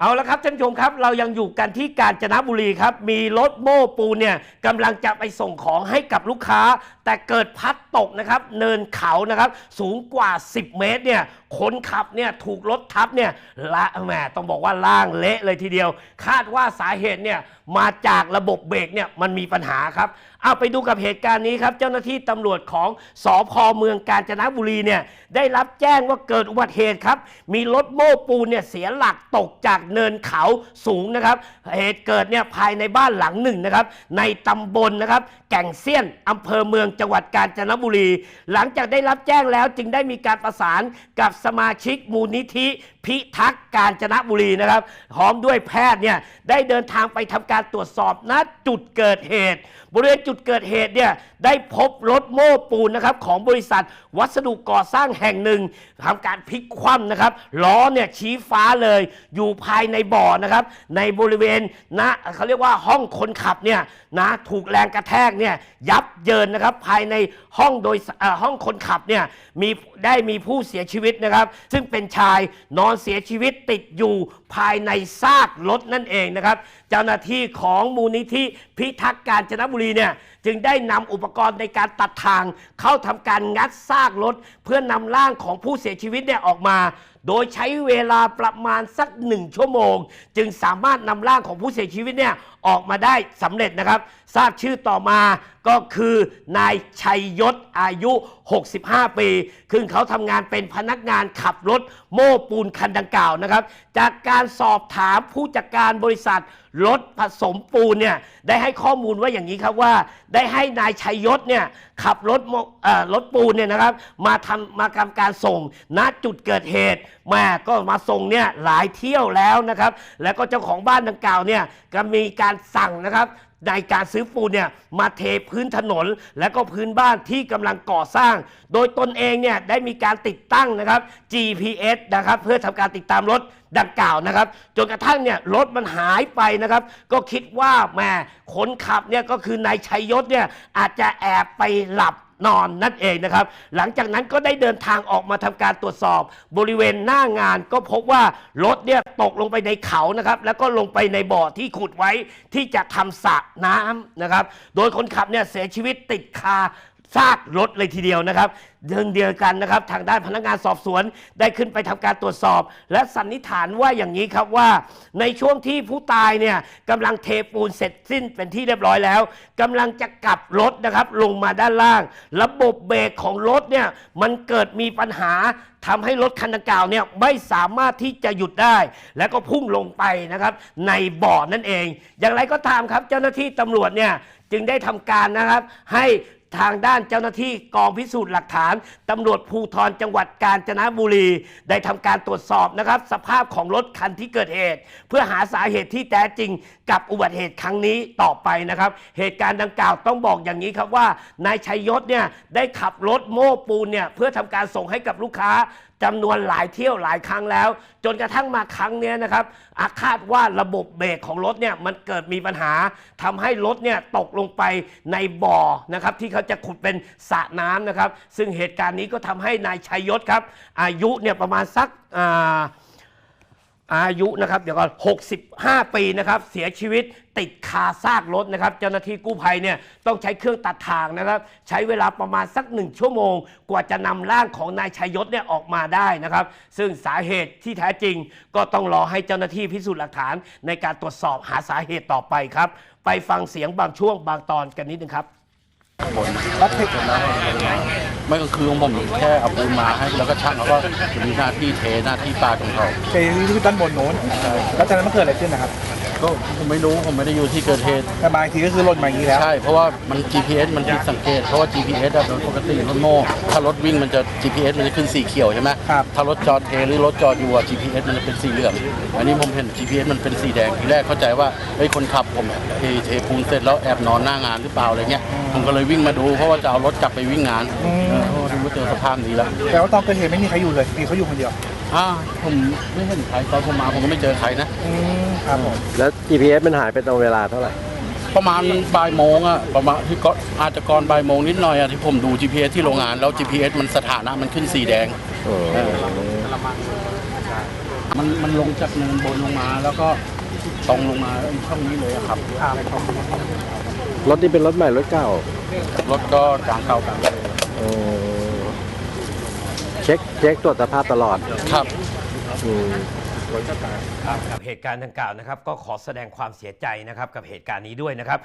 เอาละครับท่านผู้ชมครับ เรายังอยู่กันที่กาญจนบุรีครับ มีรถโม้ปูนเนี่ยกำลังจะไปส่งของให้กับลูกค้า แต่เกิดพัดตกนะครับ เนินเขานะครับสูงกว่า 10 เมตรเนี่ยคนขับเนี่ยถูกรถทับเนี่ยละแหมต้องบอกว่าล่างเละเลยทีเดียว คาดว่าสาเหตุเนี่ยมาจากระบบเบรกเนี่ยมันมีปัญหาครับเอาไปดูกับเหตุการณ์นี้ครับ เจ้าหน้าที่ตำรวจของสอพเมืองกาญจนบุรีเนี่ยได้รับแจ้งว่าเกิดอุบัติเหตุครับ มีรถโม้ปูนเนี่ยเสียหลักตกจากเนินเขาสูงนะครับ เหตุเกิดเนี่ยภายในบ้านหลังหนึ่งนะครับ ในตำบลนะครับ แก่งเซียนอำเภอเมืองจังหวัดกาญจนบุรี หลังจากได้รับแจ้งแล้วจึงได้มีการประสานกับสมาชิกมูลนิธิ พิทักษ์กาญจนบุรีนะครับพร้อมด้วยแพทย์เนี่ยได้เดินทางไปทำการตรวจสอบณจุดเกิดเหตุ บริเวณจุดเกิดเหตุเนี่ยได้พบรถโม้ปูนนะครับของบริษัทวัสดุก่อสร้างแห่งหนึ่งทำการพลิกคว่ำนะครับล้อเนี่ยชี้ฟ้าเลยอยู่ภายในบ่อนะครับ ในบริเวณนะเขาเรียกว่าห้องคนขับเนี่ยนะถูกแรงกระแทกเนี่ยยับเยินนะครับภายในห้องโดยห้องคนขับเนี่ยมีได้มีผู้เสียชีวิตนะครับ ซึ่งเป็นชายนอนเสียชีวิตติดอยู่ภายในซากรถนั่นเองนะครับ เจ้าหน้าที่ของมูลนิธิพิทักษ์กาญจนบุรีเนี่ยจึงได้นำอุปกรณ์ในการตัดทาง เข้าทำการงัดซากรถ เพื่อนำร่างของผู้เสียชีวิตเนี่ยออกมา โดยใช้เวลาประมาณสักหนึ่งชั่วโมง จึงสามารถนำร่างของผู้เสียชีวิตเนี่ยออกมาได้สำเร็จนะครับ ทราบชื่อต่อมาก็คือนายชัยยศอายุ 65 ปีคือเขาทำงานเป็นพนักงานขับรถโม้ปูนคันดังกล่าวนะครับ จากการการสอบถามผู้จัดการบริษัทรถผสมปูนเนี่ยได้ให้ข้อมูลว่าอย่างนี้ครับว่า ได้ให้นายชัยยศเนี่ยขับรถรถปูนเนี่ยนะครับ มาทำมาทำการส่งณจุดเกิดเหตุแม่ก็มาส่งเนี่ยหลายเที่ยวแล้วนะครับ แล้วก็เจ้าของบ้านดังกล่าวเนี่ยก็มีการสั่งนะครับ ในการซื้อปูนเนี่ยมาเทพื้นถนนและก็พื้นบ้านที่กำลังก่อสร้าง โดยตนเองเนี่ยได้มีการติดตั้งนะครับ GPS นะครับเพื่อทำการติดตามรถดังกล่าวนะครับ จนกระทั่งเนี่ยรถมันหายไปนะครับ ก็คิดว่าแหม่คนขับเนี่ยก็คือนายชัยยศเนี่ยอาจจะแอบไปหลับ นอนนั่นเองนะครับ หลังจากนั้นก็ได้เดินทางออกมาทำการตรวจสอบ บริเวณหน้างานก็พบว่ารถเนี่ยตกลงไปในเขานะครับแล้วก็ลงไปในบ่อที่ขุดไว้ที่จะทำสระน้ำนะครับ โดยคนขับเนี่ยเสียชีวิตติดคา ซากรถเลยทีเดียวนะครับเดินเดียวกันนะครับ ทางด้านพนักงานสอบสวนได้ขึ้นไปทำการตรวจสอบ และสันนิษฐานว่าอย่างนี้ครับว่า ในช่วงที่ผู้ตายเนี่ยกำลังเทปูนเสร็จสิ้นเป็นที่เรียบร้อยแล้วกำลังจะกลับรถนะครับ ลงมาด้านล่าง ระบบเบรกของรถเนี่ยมันเกิดมีปัญหาทำให้รถคันดังกล่าวเนี่ยไม่สามารถที่จะหยุดได้ แล้วก็พุ่งลงไปนะครับ ในบ่อนั่นเอง อย่างไรก็ตามครับ เจ้าหน้าที่ตำรวจเนี่ยจึงได้ทำการนะครับ ให้ ทางด้านเจ้าหน้าที่กองพิสูจน์หลักฐานตำรวจภูธรจังหวัดกาญจนบุรี ได้ทำการตรวจสอบนะครับ สภาพของรถคันที่เกิดเหตุ เพื่อหาสาเหตุที่แท้จริงกับอุบัติเหตุครั้งนี้ต่อไปนะครับ เหตุการณ์ดังกล่าวต้องบอกอย่างนี้ครับว่านายชัยยศเนี่ยได้ขับรถโม้ปูนเนี่ยเพื่อทำการส่งให้กับลูกค้า จำนวนหลายเที่ยวหลายครั้งแล้ว จนกระทั่งมาครั้งนี้นะครับอาคาดว่าระบบเบรกของรถเนี่ยมันเกิดมีปัญหาทำให้รถเนี่ยตกลงไปในบ่อนะครับที่เขาจะขุดเป็นสระน้ำนะครับ ซึ่งเหตุการณ์นี้ก็ทำให้นายชัยยศครับ อายุเนี่ยประมาณสักอ่า อายุนะครับเดี๋ยวก่อน65 ปีนะครับเสียชีวิตติดคาซากรถนะครับเจ้าหน้าที่กู้ภัยเนี่ยต้องใช้เครื่องตัดทางนะครับใช้เวลาประมาณสักหนึ่งชั่วโมง กว่าจะนำร่างของนายชัยยศเนี่ยออกมาได้นะครับ ซึ่งสาเหตุที่แท้จริง ก็ต้องรอให้เจ้าหน้าที่พิสูจน์หลักฐาน ในการตรวจสอบหาสาเหตุต่อไปครับ ไปฟังเสียงบางช่วงบางตอนกันนิดนึงครับรับผิดนะ ไม่ก็คือของผมแค่เอาปืนมาให้แล้วก็ช่างเขาก็จะมีหน้าที่เทหน้าที่ปาดของเขาไปที่ด้านบนโน้นแล้วจากนั้นมันเกิดอะไรขึ้นนะครับ ก็ผมไม่รู้ผมไม่ได้อยู่ที่เกิดเหตุแต่บางทีก็คือหล่นมาอย่างนี้แล้ว ใช่เพราะว่ามัน GPS มันผิดสังเกต เพราะว่า GPS อะโดยปกติรถโม่ถ้ารถวิ่งมันจะ GPS มันจะขึ้นสีเขียวใช่ไหมครับ ถ้ารถจอดเทหรือรถจอดอยู่อะ GPS มันจะเป็นสีเหลืองอันนี้ผมเห็น GPS มันเป็นสีแดงทีแรกเข้าใจว่าเฮ้ยคนขับผมเทเทปูนเสร็จแล้วแอบนอนหน้างานหรือเปล่าอะไรเงี้ยผมก็เลยวิ่งมาดูเพราะว่าจะเอารถกลับไปวิ่งงานเออเพราะว่าดูว่าเจอสภาพนี้แล้วแต่ว่าตอนเกิดเหตุไม่มีใครอยู่เลยมีเขาอยู่คนเดียว อ่าผมไม่เห็นใครตอนผมมาผมก็ไม่เจอใครนะ อืมครับผมแล้ว GPS มันหายไปตรงเวลาเท่าไหร่ ประมาณบ่ายโมงอะประมาณที่ก็อาจจะก่อนบ่ายโมงนิดหน่อยอะที่ผมดู GPS ที่โรงงานแล้ว GPS มันสถานะมันขึ้นสีแดง โอ้เออมันมันลงจากเนินบนลงมาแล้วก็ตรงลงมาช่องนี้เลยอะครับรถนี่เป็นรถใหม่รถเก่ารถก็กลางเก่ากลางเลยเออ เช็คเช็คตรวจสภาพตลอดครับ อืมครับกับเหตุการณ์ดังกล่าวนะครับ ก็ขอแสดงความเสียใจนะครับ กับเหตุการณ์นี้ด้วยนะครับ